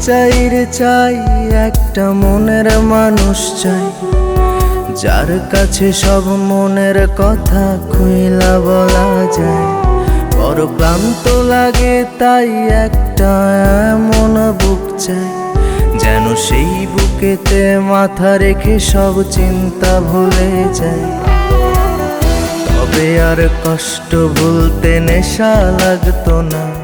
চাই রে চাই, একটা মনের মানুষ চাই। যার কাছে সব মনের কথা খুইলা বলা যায়। বড় ক্লান্ত লাগে তাই একটা এমন বুক চাই। যেন সেই বুকেতে মাথা রেখে সব চিন্তা ভুলে যায় তবে আর কষ্ট ভুলতে নেশা লাগতো না।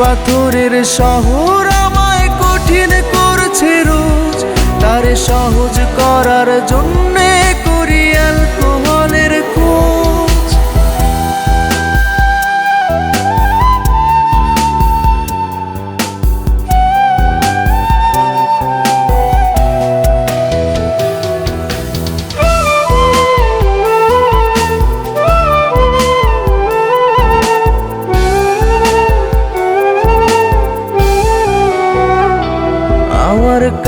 পাথরের শহর আমায় কঠিন করছে রোজ। তার সহজ করার জন্যে করি অ্যালকোহলের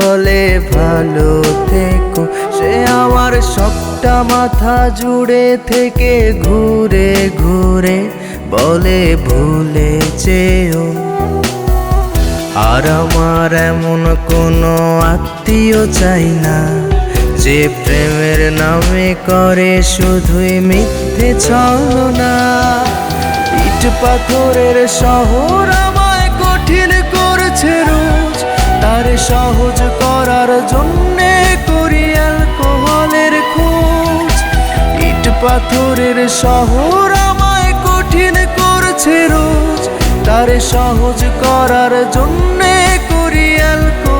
বলে ভালো থেকো। সে আমার সবটা মাথা জুড়ে থেকে ঘুরে ঘুরে বলে ভুলে চেয়েও। আর আমার এমন কোনো আত্মীয় চাই না, যে প্রেমের নামে করে শুধুই মিথ্যে ছলনা। ইট পাথরের শহর আমায় কঠিন করছে রোজ তার সহজ করার জন্যে করি অ্যালকোহলের খোঁজ। ইট পাথরের শহর আমায় কঠিন করছে রোজ। তার সহজ করার জন্যে করি অ্যালকোহলের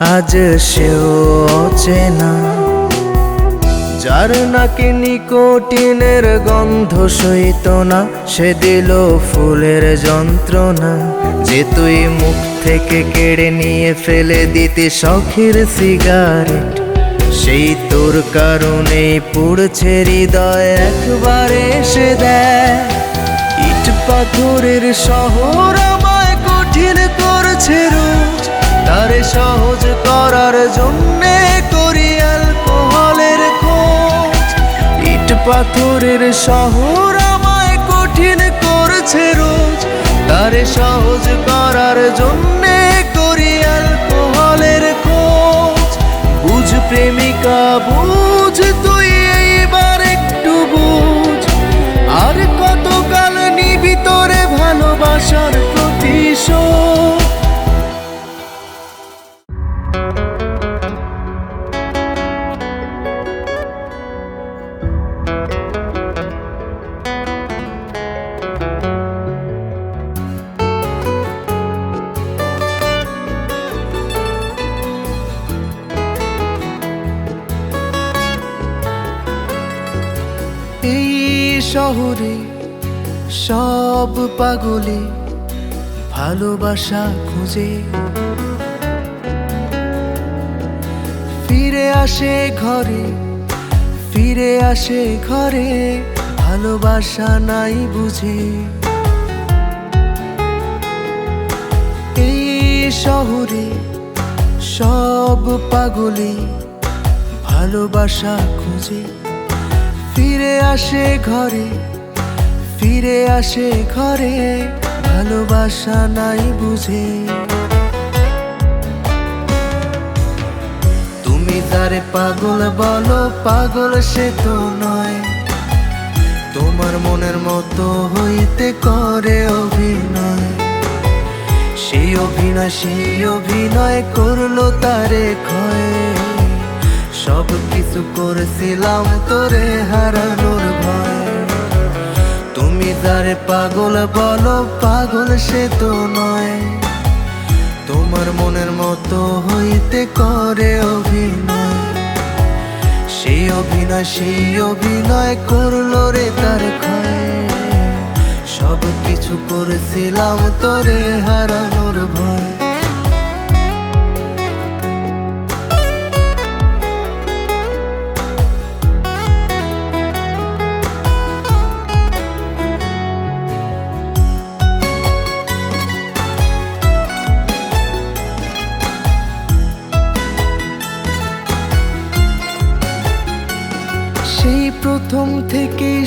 আজ সেও অচেনা যার নাকি নিকোটিনের গন্ধ সইত না, সে দিল ফুলের যন্ত্রণা। যে তুই মুখ থেকে কেড়ে নিয়ে ফেলে দিতে শখের সিগারেট, সেই তোর কারণেই পুড়ছে হৃদয় একবারে এসে দেয়। ইট পাথরের শহর আমায় কঠিন করছে রোজ। তারে সহজ করার জন্যে করি অ্যালকোহলের খোঁজ। ইট পাথরের শহর আমায় কঠিন করছে রোজ। তারে সহজ করার জন্যে করি অ্যালকোহলের খোঁজ। বুঝ প্রেমিকা, বুঝ ভালোবাসা খুঁজে। ফিরে আসে ঘরে, ফিরে আসে ঘরে, ভালোবাসা নাই বুঝে। এই শহরে সব পাগলে ভালোবাসা খুঁজে। ফিরে আসে ঘরে, ফিরে আসে ঘরে ভালোবাসা নাই বুঝে। তুমি যারে পাগল বলো, পাগল সে তো নয়। তোমার মনের মতো হইতে করে অভিনয়। সেই অভিনয় সেই অভিনয় করল তারে ক্ষয়। সব কিছু করেছিলাম, তোরে হারানোর ভয়। তুমি যারে পাগল বলো, পাগল সে তো নয়। তোমার মনের মতো হইতে করে অভিনয়। সেই অভিনয় সেই অভিনয় করল রে তার সব কিছু করেছিলাম তোরে হারানোর ভয়।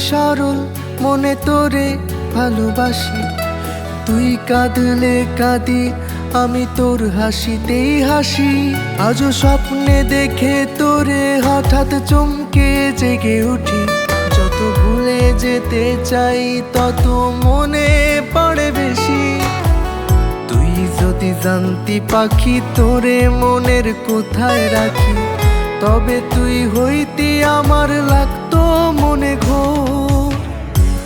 সরল, মনে তোরে ভালোবাসি। তুই কাঁদলে কাঁদি, আমি তোর হাসিতেই হাসি। আজও স্বপ্নে দেখে তোরে হঠাৎ চমকে জেগে উঠি। যত ভুলে যেতে চাই, তত মনে পড়ে বেশি। তুই যদি জানতি পাখি, তোরে মনের কোথায় রাখি? তবে তুই হইতি আমার লাগতো মনে ঘো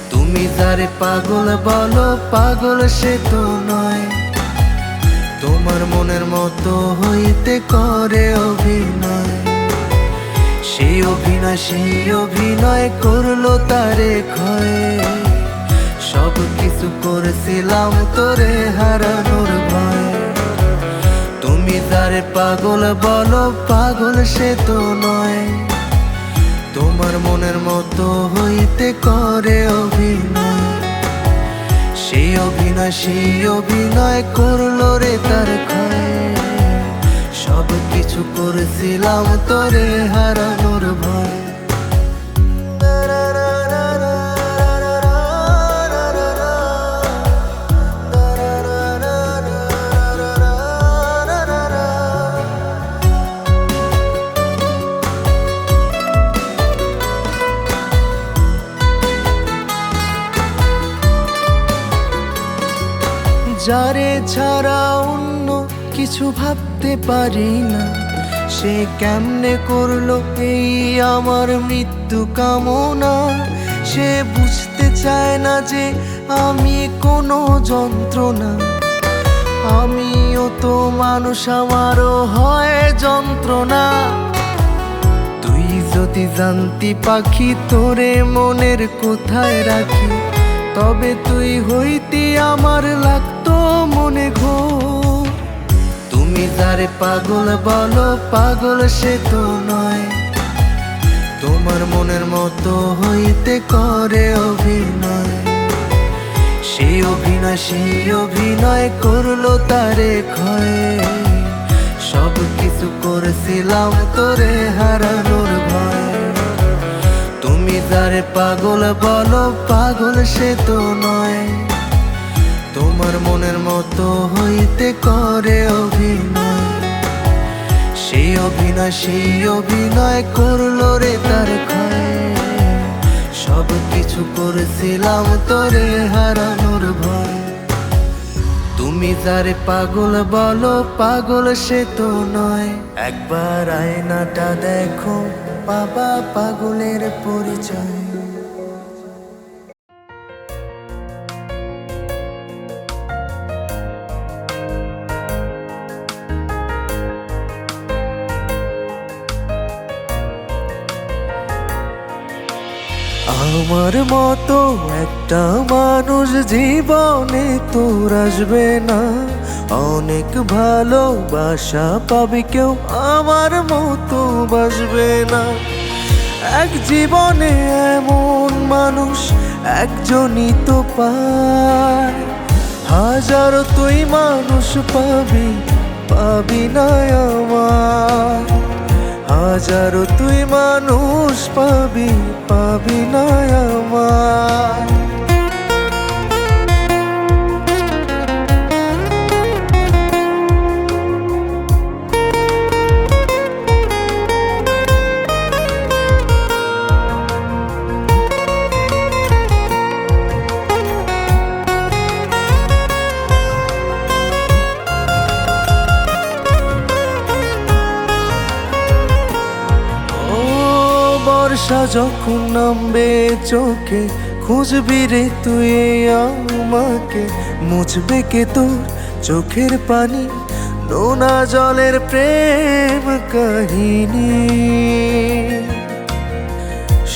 তুমি যারে পাগল বলো, পাগল সে তো নয়। তোমার মনের মতো হইতে করে অভিনয়। সেই অভিনয় সেই অভিনয় করল তারে ক্ষয়। সব কিছু করেছিলাম তোরে হারানোর ভয়। তুমি তারে পাগল বলো, পাগল সে তো নয়। তোমার মনের মতো হইতে করে অভিনয়। সেই অভিনয় সেই অভিনয় করল রে তার সব কিছু করেছিলাম তোরে হারানোর ভয়। ছাড়া অন্য কিছু ভাবতে পারি না সে কেমনে করল এই আমার মৃত্যু কামনা? সে বুঝতে চায় না যে আমি কোনো যন্ত্রণা। আমিও তো মানুষ, আমারও হয় যন্ত্রণা। তুই যদি জানতি পাখি, তোরে মনের কোথায় রাখি? তবে তুই হইতি আমার লাগতো মনে ঘো তুমি যারে পাগল বলো, পাগল সে তো নয়। তোমার মনের মতো হইতে করে অভিনয়। সেই অভিনয় সেই অভিনয় করল তারে ক্ষয়। সব কিছু করেছিলাম তোরে হারানোর ভয়। তুমি যারে পাগল বলো, পাগল সে তো নয়। তোমার মনের মতো হইতে করে অভিনয়। সেই অভিনয় সেই অভিনয় করল রে তার সব কিছু করেছিলাম তোরে হারানোর ভয়। তুমি যারে পাগল বলো, পাগল সে তো নয়। একবার আয়নাটা দেখো। বাবা পাগলের পরিচয়। আমার মতো একটা মানুষ জীবনে তোর আসবে না। অনেক ভালোবাসা পাবে কেউ, আমার মতো বাসবে না। এক জীবনে এমন মানুষ একজনই তো পায়। হাজারো তুই মানুষ পাবি পাবি না আমার। হাজারো তুই মানুষ পাবি পাবি না আমার। বর্ষা যখন নামবে চোখে, খুঁজবি রে তুই আমাকে। মুছবে কে তোর চোখের পানি? নোনা জলের প্রেম কাহিনী।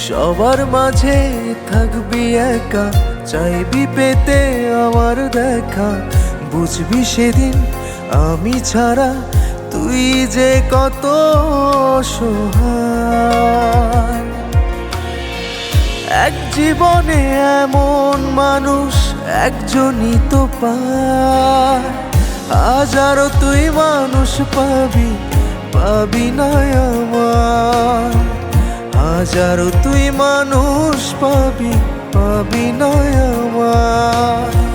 সবার মাঝে থাকবি একা, চাইবি পেতে আমার দেখা। বুঝবি সেদিন আমি ছাড়া তুই যে কত সহায় এক জীবনে এমন মানুষ একজনই তো পায়। হাজারো তুই মানুষ পাবি পাবি না হাজারো তুই মানুষ পাবি পাবি না আমার।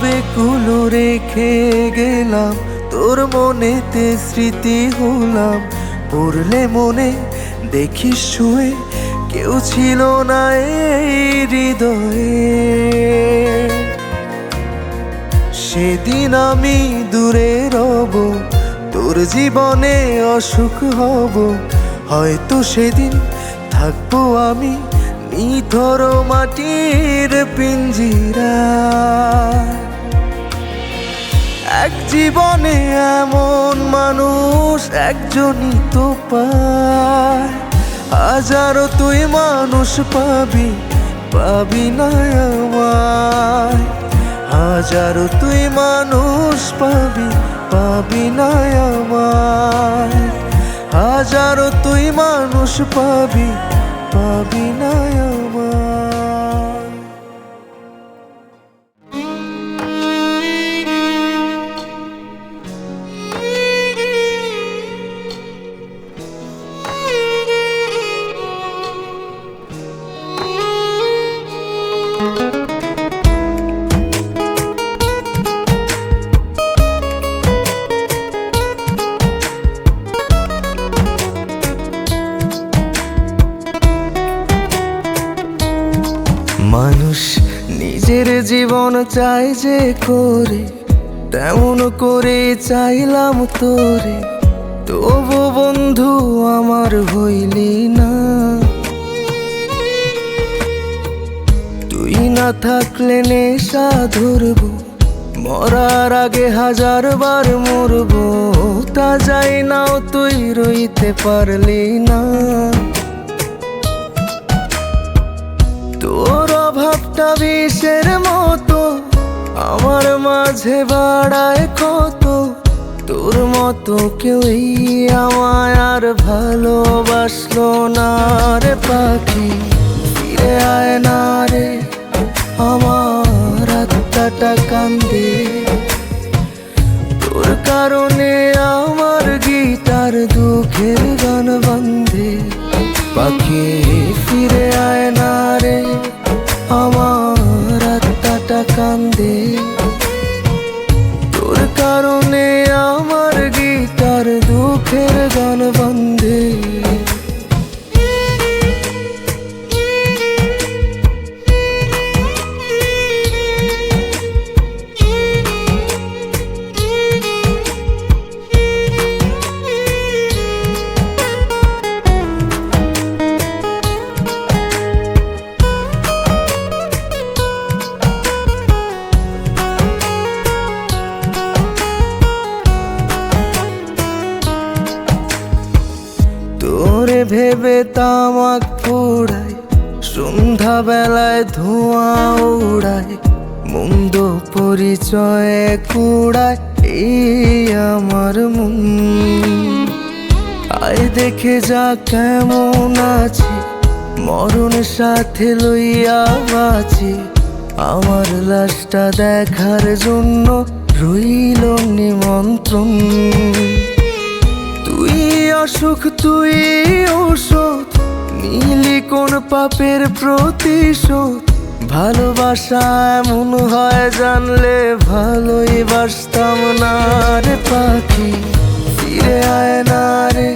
আবেগুলো রেখে গেলাম? তোর মনেতে স্মৃতি হলাম। পড়লে মনে দেখিস শুয়ে কেউ ছিল না এই হৃদয়ে। সেদিন আমি দূরে রব, তোর জীবনে অসুখ হব। হয়তো সেদিন থাকব আমি নিথর মাটির পিঞ্জিরা। এক জীবনে এমন মানুষ একজনই তো পায়। হাজারো তুই মানুষ পাবি পাবি না আমায়। হাজারো তুই মানুষ পাবি পাবি না আমায়। হাজারো তুই মানুষ পাবি পাবি না আমায়। চাই যে করে, তেমন করে চাইলাম তোরে। তবু বন্ধু, আমার হইলি না। তুই না থাকলে নেশা ধরবো, মরার আগে হাজার বার মরবো। তা যাই নাও, তুই রইতে পারলি না। তোর অভাবটা বিষের মতো আমার মাঝে বাড়ায় কত? তোর মতো কেউই আমায় আর ভালোবাসলো না রে পাখি। ফিরে আয় না রে, আমার আত্মাটা কান্দে। তোর কারণে আমার গিটার দুঃখের গান বন্ধে পাখি কান্দে কুড়ায় এই আমার মন। আয় দেখে যা কেমন আছে, মরণ সাথে লইয়া বাঁচি। আমার লাশটা দেখার জন্য রইল নিমন্ত্রণ। তুই অসুখ, তুই ঔষধ, নীলি কোন পাপের প্রতিশোধ। ভালোবাসা এমন হয় জানলে ভালোই বাসতাম না রে পাখি। ফিরে আয় না রে,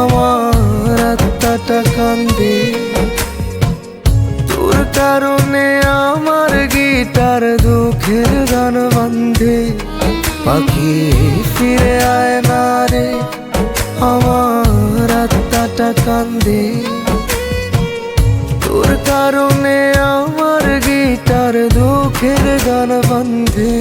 আমার আত্মাটা কান্দে। তোর কারণে আমার গিটার দুঃখের গান বান্ধে। পাখি, ফিরে আয় না রে, আমার আত্মাটা কান্দে। তোর কারণে আমার গিটার দুঃখের গান বান্ধে।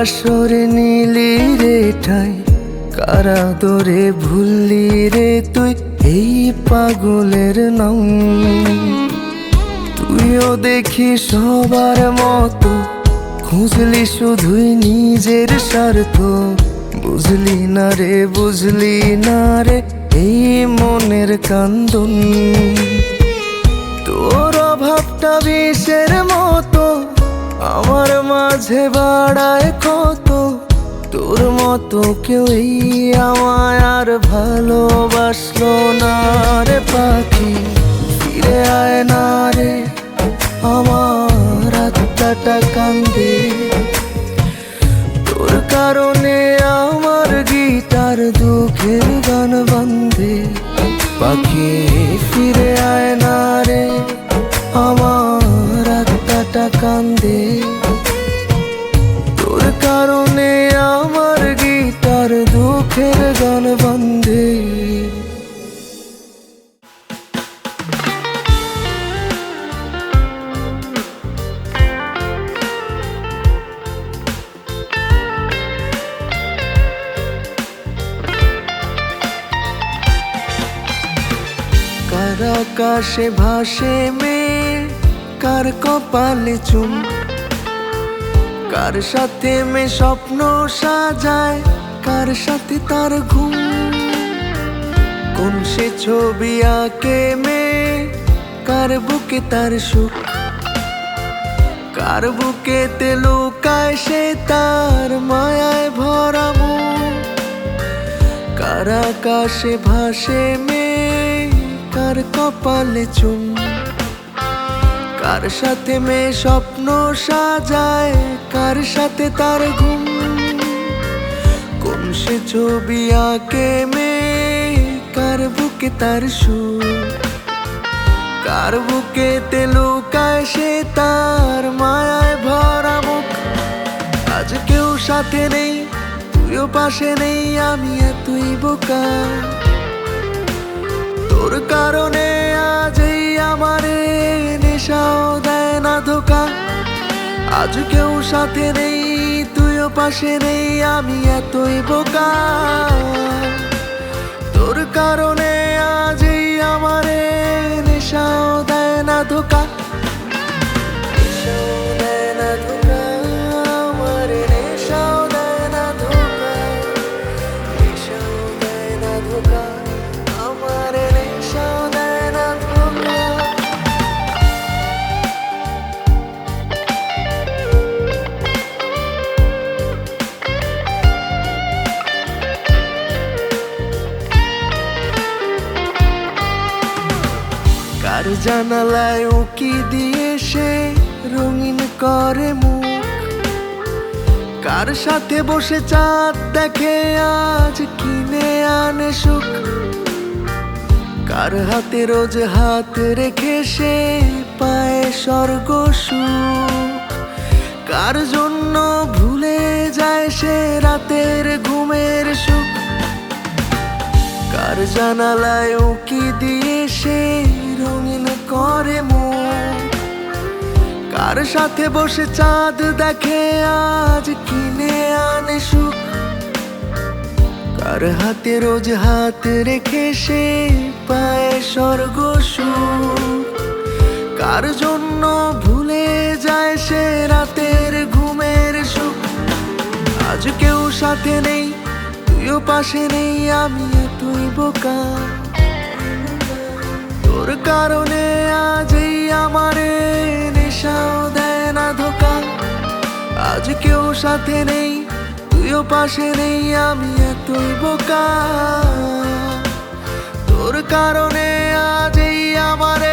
বাসরে নীলি রে ঠাই কারা দরে ভুললি রে তুই, এই পাগলের নাম তুইও দেখি সবার মতো, খুঁজলি শুধুই নিজের স্বার্থ। বুঝলি না রে, বুঝলি না রে, এই মনের কান্দন। তোর অভাবটা বিষের মতো আমার মাঝে বাড়ায় কত? তোর মতো কেউ আমায় আর ভালোবাসলো না রে পাখি। ফিরে আয় না রে, আমার আত্মাটা কান্দে। তোর কারণে আমার গিটার দুঃখের গান বান্ধে পাখি, ফিরে আয় না রে কান্দে। তোর কারণে আমার গিটার দুঃখের গান বান্ধে আকাশে ভাসে মেয়ে কার কপালে চুম। কার সাথে মে স্বপ্ন সাজায়, কার সাথে তার ঘুম। কোন সে ছবি আঁকে মে, কার বুকে তার সুখ। কার বুকেতে লুকায় সে তার মায়ায় ভরা কার আকাশে ভাসে মে, কার কপালে চুম। কার সাথে মে স্বপ্ন সাজায়? কার সাথে তার ঘুম? কোন সে ছবি আঁকে মে কার বুকে তার সুর? কার বুকে লুকায় সে তার মায়ায় ভরা মুখ? আজ কেউ সাথে নেই, তুইও পাশে নেই, আমি এতই বোকা। তোর কারণে আজ এই আমারে নেশাও দেয় না ধোকা। আজ কেউ সাথে নেই, তুইও পাশে নেই, আমি এতই বোকা। তোর কারণে আজই আমারে নেশাও দেয় না ধোকা। জানালায় উকি দিয়ে সে রঙিন করে মুখ। কার সাথে বসে চাঁদ দেখে আজ কিনে আনে সুখ? কার হাতে রোজ হাত রেখে সে পায় স্বর্গ সুখ? কার জন্য ভুলে যায় সে রাতের ঘুমের সুখ? কার জানালায় উকি দিয়ে সে করে মন। কার সাথে বসে চাঁদ দেখে আজ কিনে আনে সুখ? কার হাতে রোজ হাত রেখে সে পায় স্বর্গ কার জন্য ভুলে যায় সে রাতের ঘুমের সুখ? আজ কেউ সাথে নেই, তুইও পাশে নেই, আমি তুই বোকা। তোর কারণে আজই আমারে নেশাও দেয় না ধোকা। আজ কেউ সাথে নেই, তুইও পাশে নেই, আমি তুই বোকা। তোর কারণে আজই আমারে